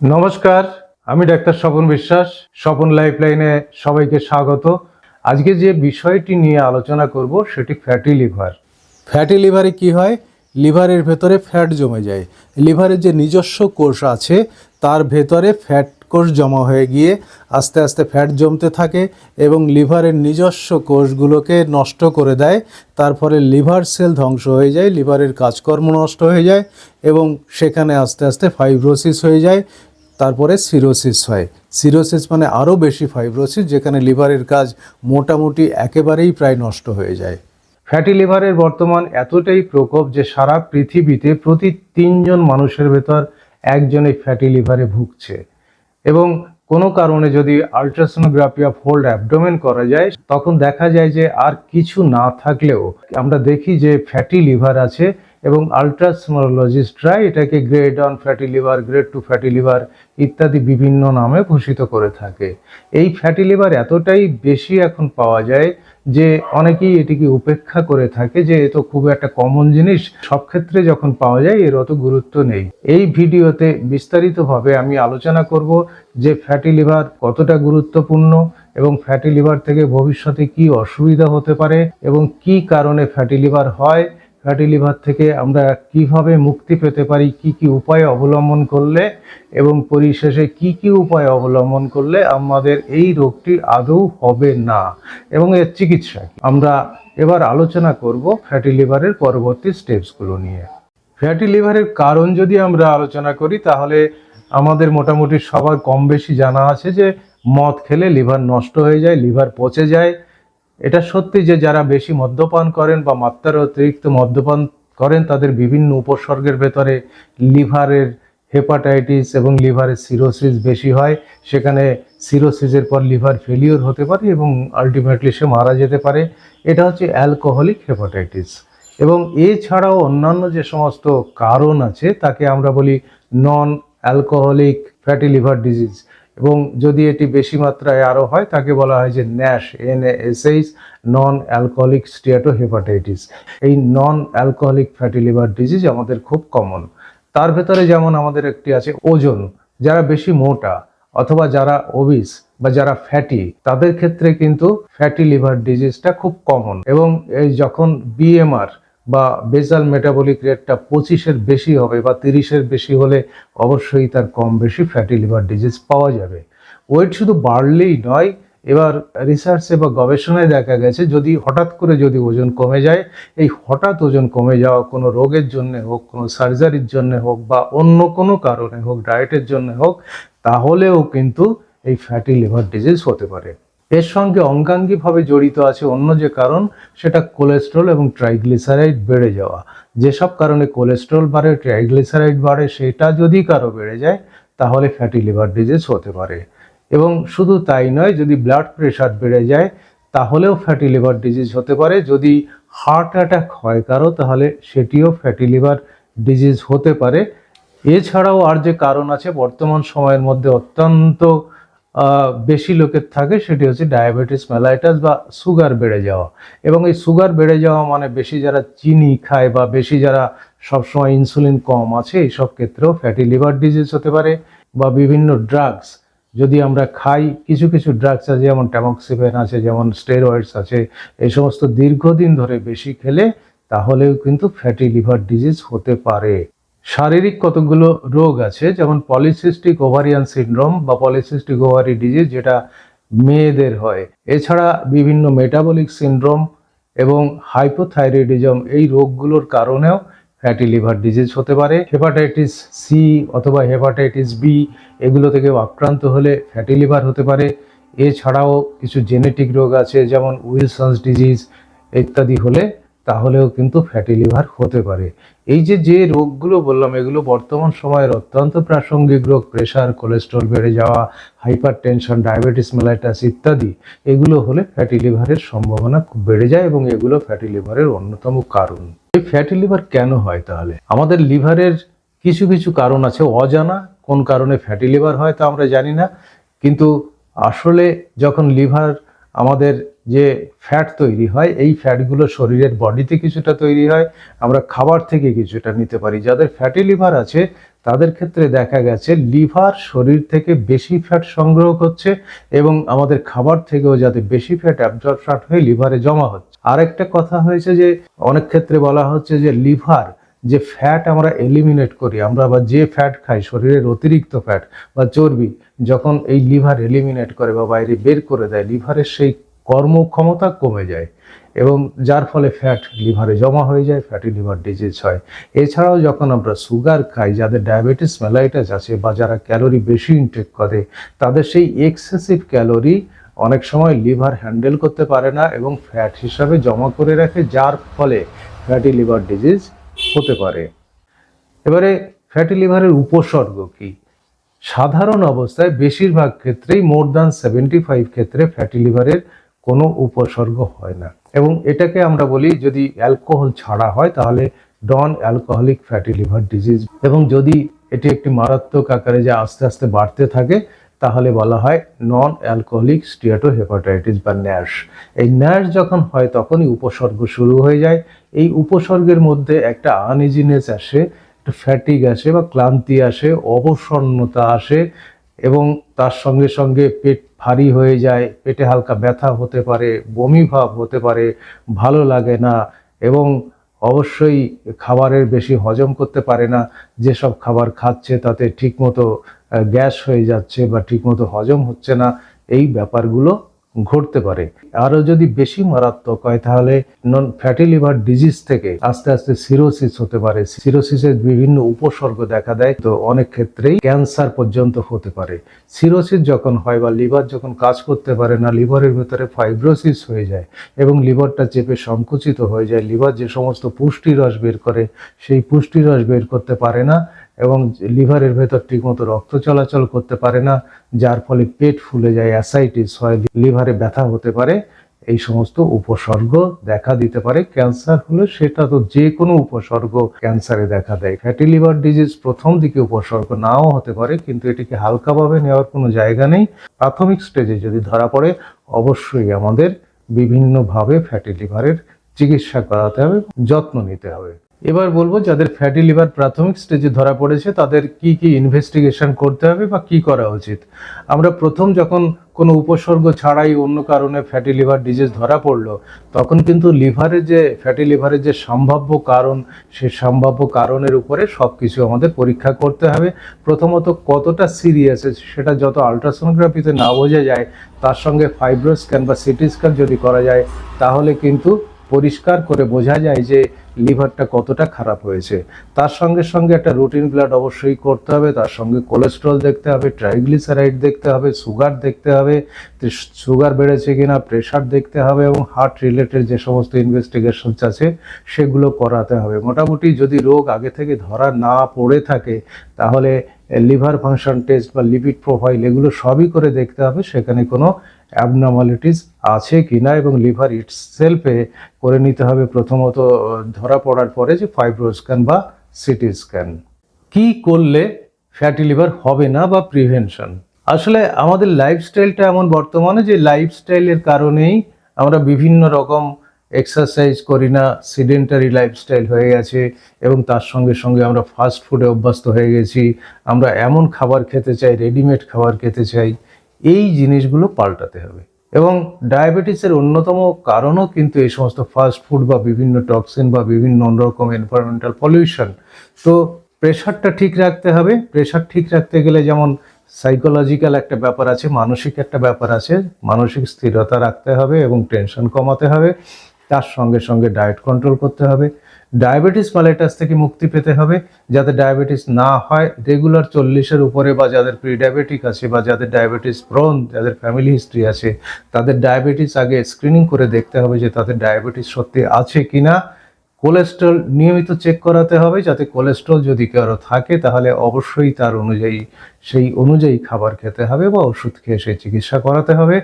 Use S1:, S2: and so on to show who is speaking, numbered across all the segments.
S1: নমস্কার, আমি doctor Swapan Biswas, Swapan life লাইনে সবাইকে স্বাগত। আজকে যে বিষয়টি নিয়ে আলোচনা করব সেটি ফ্যাটি লিভার ফ্যাটি লিভারে কি হয়? লিভারের ভেতরে ফ্যাট জমে যায়। লিভারের যে নিজস্ব কোষ আছে, তার ভেতরে ফ্যাট কোষ জমা হয়ে গিয়ে আস্তে আস্তে ফ্যাট জমতে থাকে এবং লিভারের নিজস্ব কোষগুলোকে নষ্ট করে দেয়। তারপরে লিভার সেল ধ্বংস হয়ে যায় লিভারের কাজকর্ম নষ্ট হয়ে যায় এবং সেখানে আস্তে আস্তে ফাইব্রোসিস হয়ে যায়। তারপরে সিরোসিস হয়। সিরোসিস মানে আরও বেশি ফাইব্রোসিস যেখানে লিভারের কাজ মোটামুটি একেবারেই প্রায় নষ্ট হয়ে যায়। ফ্যাটি লিভারের বর্তমান এতটাই প্রকোপ যে সারা পৃথিবীতে প্রতি তিনজন মানুষের ভেতর একজনই ফ্যাটি লিভারে ভুগছে। এবং কোনো কারণে যদি আলট্রাসোনোগ্রাফি অফ হোল্ড অ্যাবডোমেন করা যায়, তখন দেখা যায় যে আর কিছু না থাকলেও আমরা দেখি যে ফ্যাটি লিভার আছে এবং আলট্রাসোনোলজিস্টরা এটাকে grade one fatty liver grade two fatty liver ইত্যাদি বিভিন্ন নামে ভূষিত করে থাকে। এই ফ্যাটি লিভার এতটাই বেশি এখন পাওয়া যায় যে অনেকেই এটিকে উপেক্ষা করে থাকে যে এ তো খুব একটা কমন জিনিস, সব ক্ষেত্রে যখন পাওয়া যায় এর অত গুরুত্ব নেই। এই ভিডিওতে বিস্তারিতভাবে আমি আলোচনা করব যে ফ্যাটি লিভার কতটা গুরুত্বপূর্ণ এবং ফ্যাটি লিভার থেকে ভবিষ্যতে কি অসুবিধা হতে পারে এবং কি কারণে ফ্যাটি লিভার হয় ফ্যাটি লিভার থেকে আমরা কীভাবে মুক্তি পেতে পারি, কি কি উপায় অবলম্বন করলে এবং পরিশেষে কি কি উপায় অবলম্বন করলে আমাদের এই রোগটি আদৌ হবে না এবং এর চিকিৎসা আমরা এবার আলোচনা করব ফ্যাটি লিভারের পরবর্তী স্টেপসগুলো নিয়ে। ফ্যাটি লিভারের কারণ যদি আমরা আলোচনা করি, তাহলে আমাদের মোটামুটি সবার কম বেশি জানা আছে যে মদ খেলে লিভার নষ্ট হয়ে যায়, লিভার পচে যায় এটা সত্যি যে যারা বেশি মদ্যপান করেন বা মাত্রার অতিরিক্ত মদ্যপান করেন, তাদের বিভিন্ন উপসর্গের ভেতরে লিভারের হেপাটাইটিস এবং লিভারের সিরোসিস বেশি হয়। সেখানে সিরোসিসের পর লিভার ফেলিওর হতে পারে এবং আলটিমেটলি সে মারা যেতে পারে। এটা হচ্ছে অ্যালকোহলিক হেপাটাইটিস। এবং এছাড়াও অন্যান্য যে সমস্ত কারণ আছে, তাকে আমরা বলি non alcoholic fatty liver disease. এবং যদি এটি বেশি মাত্রায় আরও হয়, তাকে বলা হয় যে NASH N SH non alcoholic steatohepatitis এই non alcoholic fatty liver disease আমাদের খুব কমন তার ভেতরে যেমন আমাদের একটি আছে ওজন। যারা বেশি মোটা অথবা যারা ওবিস বা যারা ফ্যাটি তাদের ক্ষেত্রে কিন্তু ফ্যাটি লিভার ডিজিজটা খুব কমন এবং এই যখন বিএমআর বা বেজাল মেটাবলিক রেটটা পঁচিশের বেশি হবে বা তিরিশের বেশি হলে অবশ্যই তার কম বেশি ফ্যাটি লিভার ডিজিজ পাওয়া যাবে। ওয়েট শুধু বাড়লেই নয়, এবার রিসার্চে বা গবেষণায় দেখা গেছে যদি হঠাৎ করে যদি ওজন কমে যায়, এই হঠাৎ ওজন কমে যাওয়া কোনো রোগের জন্য হোক, কোনো সার্জারির জন্য হোক বা অন্য কোনো কারণে হোক ডায়েটের জন্য হোক, তাহলেও কিন্তু এই ফ্যাটি লিভার ডিজিজ হতে পারে। এর সঙ্গে অঙ্গাঙ্গিভাবে জড়িত আছে অন্য যে কারণ, সেটা কোলেস্ট্রল এবং ট্রাইগ্লিসারাইড বেড়ে যাওয়া। যেসব কারণে কোলেস্ট্রল বাড়ে ট্রাইগ্লিসারাইড বাড়ে, সেটা যদি কারও বেড়ে যায়, তাহলে ফ্যাটি লিভার ডিজিজ হতে পারে। এবং শুধু তাই নয়, যদি ব্লাড প্রেশার বেড়ে যায়, তাহলেও ফ্যাটি লিভার ডিজিজ হতে পারে। যদি হার্ট অ্যাটাক হয় কারও, তাহলে সেটিও ফ্যাটি লিভার ডিজিজ হতে পারে। এছাড়াও আর যে কারণ আছে, বর্তমান সময়ের মধ্যে অত্যন্ত বেশি লোকের থাকে সেটি হচ্ছে ডায়াবেটিস মেলাইটাস বা সুগার বেড়ে যাওয়া। এবং এই সুগার বেড়ে যাওয়া মানে বেশি যারা চিনি খায় বা বেশি যারা সবসময় ইনসুলিন কম আছে, এইসব ক্ষেত্রেও ফ্যাটি লিভার ডিজিজ হতে পারে বা বিভিন্ন ড্রাগস যদি আমরা খাই, কিছু কিছু ড্রাগস আছে, যেমন ট্যামক্সিফেন আছে, যেমন স্টেরয়েডস আছে, এই সমস্ত দীর্ঘদিন ধরে বেশি খেলে তাহলেও কিন্তু ফ্যাটি লিভার ডিজিজ হতে পারে। শারীরিক কতগুলো রোগ আছে? যেমন পলিসিস্টিক ওভারিয়ান সিনড্রোম বা পলিসিস্টিক ওভারি ডিজিজ যেটা মেয়েদের হয়। এছাড়া বিভিন্ন মেটাবলিক সিনড্রোম এবং হাইপোথাইরয়েডিজম এই রোগগুলোর কারণেও ফ্যাটি লিভার ডিজিজ হতে পারে। হেপাটাইটিস সি অথবা হেপাটাইটিস বি এগুলো থেকে আক্রান্ত হলে ফ্যাটি লিভার হতে পারে। এছাড়াও কিছু জেনেটিক রোগ আছে, যেমন উইলসন্স ডিজিজ ইত্যাদি হলে তাহলেও কিন্তু ফ্যাটি লিভার হতে পারে। এই যে যে রোগগুলো বললাম, এগুলো বর্তমান সময়ের অত্যন্ত প্রাসঙ্গিক রোগ প্রেশার কোলেস্ট্রল বেড়ে যাওয়া হাইপার টেনশন ডায়াবেটিস মেলাইটাস ইত্যাদি, এগুলো হলে ফ্যাটি লিভারের সম্ভাবনা খুব বেড়ে যায় এবং এগুলো ফ্যাটি লিভারের অন্যতম কারণ। এই ফ্যাটি লিভার কেন হয় তাহলে? আমাদের লিভারের কিছু কিছু কারণ আছে, অজানা কোন কারণে ফ্যাটি লিভার হয় তা আমরা জানি না, কিন্তু আসলে যখন লিভার আমাদের যে ফ্যাট তৈরি হয়, এই ফ্যাটগুলো শরীরের বডিতে কিছুটা তৈরি হয়, আমরা খাবার থেকে কিছুটা নিতে পারি। যাদের ফ্যাটি লিভার আছে, তাদের ক্ষেত্রে দেখা গেছে লিভার শরীর থেকে বেশি ফ্যাট সংগ্রহ করছে এবং আমাদের খাবার থেকেও যাতে বেশি ফ্যাট অ্যাবজর্পশন হয়ে লিভারে জমা হচ্ছে। আরেকটা কথা হয়েছে যে, অনেক ক্ষেত্রে বলা হচ্ছে যে লিভার যে ফ্যাট আমরা এলিমিনেট করি, আমরা আবার যে ফ্যাট খাই, শরীরের অতিরিক্ত ফ্যাট বা চর্বি, যখন এই লিভার এলিমিনেট করে বা বাইরে বের করে দেয় লিভারের সেই কর্মক্ষমতা কমে যায় এবং যার ফলে ফ্যাট লিভারে জমা হয়ে যায় ফ্যাটি লিভার ডিজিজ হয়। এছাড়াও যখন আমরা সুগার খাই, যাদের ডায়াবেটিস মেলাইটাস আছে বা যারা ক্যালোরি বেশি ইনটেক করে, তাদের সেই এক্সেসিভ ক্যালোরি অনেক সময় লিভার হ্যান্ডেল করতে পারে না এবং ফ্যাট হিসাবে জমা করে রাখে, যার ফলে ফ্যাটি লিভার ডিজিজ হতে পারে। এবারে ফ্যাটি লিভারের উপসর্গ কি? সাধারণ অবস্থায় বেশিরভাগ ক্ষেত্রেই মোর দ্যান সেভেন্টি ফাইভ ক্ষেত্রে ফ্যাটি লিভারের কোনো উপসর্গ হয় না। এবং এটাকে আমরা বলি যদি অ্যালকোহল ছাড়া হয়, তাহলে non alcoholic fatty liver disease এবং যদি এটি একটি মারাত্মক আকারে যে আস্তে আস্তে বাড়তে থাকে তাহলে বলা হয় নন অ্যালকোহলিক স্টিয়াটো হেপাটাইটিস বা ন্যাশ এই ন্যাশ যখন হয়, তখনই উপসর্গ শুরু হয়ে যায়। এই উপসর্গের মধ্যে একটা আনইজিনেস আসে, একটা ফ্যাটিক আসে বা ক্লান্তি আসে, অবসন্নতা আসে এবং তার সঙ্গে সঙ্গে পেট ভারী হয়ে যায়, পেটে হালকা ব্যথা হতে পারে, বমি ভাব হতে পারে, ভালো লাগে না এবং অবশ্যই খাবারের বেশি হজম করতে পারে না। যেসব খাবার খাচ্ছে তাতে ঠিকমতো গ্যাস হয়ে যাচ্ছে বা ঠিকমতো হজম হচ্ছে না, এই ব্যাপারগুলো ঘটতে পারে। আরও যদি বেশি মারাত্মক হয়, তাহলে নন ফ্যাটি লিভার ডিজিজ থেকে আস্তে আস্তে সিরোসিস হতে পারে। সিরোসিসের বিভিন্ন উপসর্গ দেখা দেয়, তো অনেক ক্ষেত্রেই ক্যান্সার পর্যন্ত হতে পারে। সিরোসিস যখন হয় বা লিভার যখন কাজ করতে পারে না লিভারের ভেতরে ফাইব্রোসিস হয়ে যায় এবং লিভারটা চেপে সংকুচিত হয়ে যায়। লিভার যে সমস্ত পুষ্টি রস বের করে, সেই পুষ্টি রস বের করতে পারে না। এবং লিভারের ভেতর ঠিকমতো রক্ত চলাচল করতে পারে না, যার ফলে পেট ফুলে যায়, অ্যাসাইটিস হয়, লিভারে ব্যথা হতে পারে, এই সমস্ত উপসর্গ দেখা দিতে পারে। ক্যান্সার হলে সেটা তো যে কোনো উপসর্গ ক্যান্সারে দেখা দেয়। ফ্যাটি লিভার ডিজিজ প্রথম দিকে উপসর্গ নাও হতে পারে, কিন্তু এটিকে হালকাভাবে নেওয়ার কোনো জায়গা নেই। প্রাথমিক স্টেজে যদি ধরা পড়ে, অবশ্যই আমাদের বিভিন্নভাবে ফ্যাটি লিভারের চিকিৎসা করাতে হবে যত্ন নিতে হবে। এবার বলব যাদের ফ্যাটি লিভার প্রাথমিক স্টেজে ধরা পড়েছে, তাদের কি কি ইনভেস্টিগেশন করতে হবে বা কি করা উচিত? আমরা প্রথম যখন কোনো উপসর্গ ছাড়াই অন্য কারণে ফ্যাটি লিভার ডিজিজ ধরা পড়ল, তখন কিন্তু লিভারের যে ফ্যাটি লিভারের যে সম্ভাব্য কারণ, সে সম্ভাব্য কারণের উপরে সব কিছু আমাদের পরীক্ষা করতে হবে। প্রথমত কতটা সিরিয়াস সেটা যত আলট্রাসোনোগ্রাফিতে না বোঝা যায়, তার সঙ্গে ফাইব্রো স্ক্যান বা সিটি স্ক্যান যদি করা যায়, তাহলে কিন্তু পরিষ্কার করে বোঝা যায় যে লিভারটা কতটা খারাপ হয়েছে। তার সঙ্গে সঙ্গে একটা রুটিন ব্লাড অবশ্যই করতে হবে, তার সঙ্গে কোলেস্ট্রল দেখতে হবে, ট্রাইগ্লিসারাইড দেখতে হবে, সুগার দেখতে হবে সুগার বেড়েছে কিনা, প্রেশার দেখতে হবে এবং হার্ট রিলেটেড যে সমস্ত ইনভেস্টিগেশনস আছে, সেগুলো করাতে হবে। মোটামুটি যদি রোগ আগে থেকে ধরা না পড়ে থাকে, তাহলে লিভার ফাংশন টেস্ট বা লিপিড প্রোফাইল এগুলো সবই করে দেখতে হবে, সেখানে কোনো অ্যাবনর্মালিটিস আছে কিনা এবং লিভার ইটসেলফে করে নিতে হবে প্রথমত ধরা পড়ার পরে যে ফাইব্রো স্ক্যান বা সিটি স্ক্যান কি করলে ফ্যাটি লিভার হবে না বা প্রিভেনশন আসলে আমাদের লাইফস্টাইলটা এমন বর্তমানে যে লাইফস্টাইলের কারণেই আমরা বিভিন্ন রকম এক্সারসাইজ করি না সিডেন্টারি লাইফস্টাইল হয়ে গেছে এবং তার সঙ্গে সঙ্গে আমরা ফাস্ট ফুডে অভ্যস্ত হয়ে গেছি, আমরা এমন খাবার খেতে চাই রেডিমেড খাবার খেতে চাই, এই জিনিসগুলো পাল্টাতে হবে। এবং ডায়াবেটিসের অন্যতম কারণও কিন্তু এই সমস্ত ফাস্ট ফুড বা বিভিন্ন টক্সিন বা বিভিন্ন অন্যরকম এনভায়রনমেন্টাল পলিউশন তো প্রেশারটা ঠিক রাখতে হবে। প্রেশার ঠিক রাখতে গেলে যেমন সাইকোলজিক্যাল একটা ব্যাপার আছে, মানসিক একটা ব্যাপার আছে, মানসিক স্থিরতা রাখতে হবে এবং টেনশন কমাতে হবে। তার সঙ্গে সঙ্গে ডায়েট কন্ট্রোল করতে হবে। ডায়াবেটিস মালাইটাস থেকে মুক্তি পেতে হবে। যাতে ডায়াবেটিস না হয়, রেগুলার চল্লিশের উপরে বা যাদের প্রি ডায়াবেটিক আছে বা যাদের ডায়াবেটিস প্রন যাদের ফ্যামিলি হিস্ট্রি আছে, তাদের ডায়াবেটিস আগে স্ক্রিনিং করে দেখতে হবে যে তাদের ডায়াবেটিস সত্যি আছে কি না কোলেস্ট্রল নিয়মিত চেক করাতে হবে। যাতে কোলেস্ট্রল যদি কারও থাকে, তাহলে অবশ্যই তার অনুযায়ী, সেই অনুযায়ী খাবার খেতে হবে বা ওষুধ খেয়ে সেই চিকিৎসা করাতে হবে।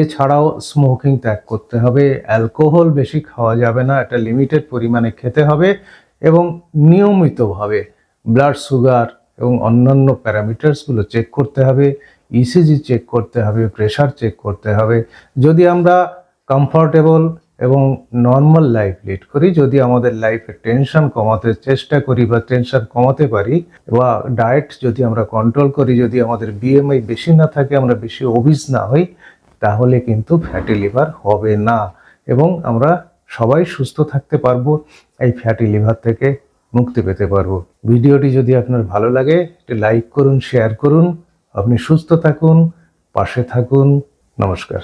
S1: এছাড়াও স্মোকিং ত্যাগ করতে হবে অ্যালকোহল বেশি খাওয়া যাবে না, একটা লিমিটেড পরিমাণে খেতে হবে এবং নিয়মিতভাবে ব্লাড সুগার এবং অন্যান্য প্যারামিটার্সগুলো চেক করতে হবে ইসিজি চেক করতে হবে প্রেশার চেক করতে হবে। যদি আমরা কমফর্টেবল এবং নর্মাল লাইফ লিড করি, যদি আমাদের লাইফে টেনশন কমাতে চেষ্টা করি বা টেনশন কমাতে পারি বা ডায়েট যদি আমরা কন্ট্রোল করি, যদি আমাদের বিএমআই বেশি না থাকে, আমরা বেশি অবিস না হই তাহলে কিন্তু ফ্যাটি লিভার হবে না। এবং আমরা সবাই সুস্থ থাকতে পারব, এই ফ্যাটি লিভার থেকে মুক্তি পেতে পারব। ভিডিওটি যদি আপনার ভালো লাগে, একটি লাইক করুন শেয়ার করুন। আপনি সুস্থ থাকুন, পাশে থাকুন। নমস্কার।